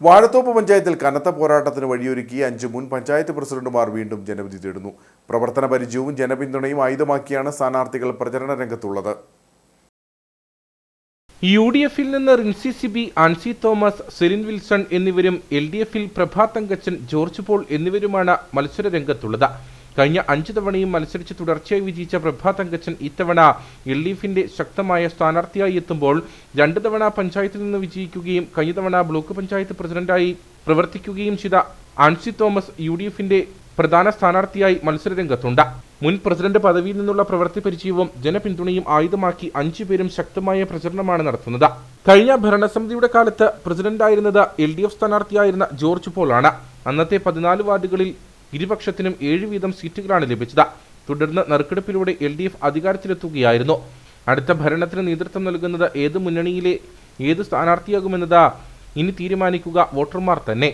വാഴത്തോപ്പ് പഞ്ചായത്തിൽ കനത്ത പോരാട്ടത്തിന് വഴിയൊരുക്കി അഞ്ച് മുൻ പഞ്ചായത്ത് പ്രസിഡന്റുമാർ വീണ്ടും ജനവിധി തേടുന്നു. പ്രവർത്തന പരിചയവും ജനപിന്തുണയും ആയുധമാക്കിയാണ് സ്ഥാനാർത്ഥികൾ പ്രചരണ രംഗത്തുള്ളത്. യു ഡി എഫിൽ നിന്ന് Rincy Siby Ancy Thomas Celine Wilson എന്നിവരും എൽ ഡി എഫിൽ പ്രഭാത് തങ്കച്ചൻ ജോർജ് പോൾ എന്നിവരുമാണ് മത്സര രംഗത്തുള്ളത്. കഴിഞ്ഞ അഞ്ച് തവണയും മത്സരിച്ച് തുടർച്ചയായി വിജയിച്ച പ്രഭാ തങ്കച്ചൻ ഇത്തവണ എൽ ഡിഎഫിന്റെ ശക്തമായ സ്ഥാനാർത്ഥിയായി എത്തുമ്പോൾ രണ്ട് തവണ പഞ്ചായത്തിൽ നിന്ന് വിജയിക്കുകയും കഴിഞ്ഞ തവണ ബ്ലോക്ക് പഞ്ചായത്ത് പ്രസിഡന്റായി പ്രവർത്തിക്കുകയും ചെയ്ത ആൻസി തോമസ് യു ഡി എഫിന്റെ പ്രധാന സ്ഥാനാർത്ഥിയായി മത്സരരംഗത്തുണ്ട്. മുൻ പ്രസിഡന്റ് പദവിയിൽ നിന്നുള്ള പ്രവൃത്തി പരിചയവും ജനപിന്തുണയും ആയുധമാക്കി അഞ്ചു പേരും ശക്തമായ പ്രചരണമാണ് നടത്തുന്നത്. കഴിഞ്ഞ ഭരണസമിതിയുടെ കാലത്ത് പ്രസിഡന്റായിരുന്നത് എൽ ഡി എഫ് സ്ഥാനാർത്ഥിയായിരുന്ന ജോർജ് പോൾ ആണ് അന്നത്തെ പതിനാല് വാർഡുകളിൽ ഇരുപക്ഷത്തിനും ഏഴ് വീതം സീറ്റുകളാണ് ലഭിച്ചത്. തുടർന്ന് നറുക്കെടുപ്പിലൂടെ എൽ ഡി എഫ് അധികാരത്തിലെത്തുകയായിരുന്നു. അടുത്ത ഭരണത്തിന് നേതൃത്വം നൽകുന്നത് ഏത് മുന്നണിയിലെ ഏത് സ്ഥാനാർത്ഥിയാകുമെന്നത് ഇനി തീരുമാനിക്കുക വോട്ടർമാർ തന്നെ.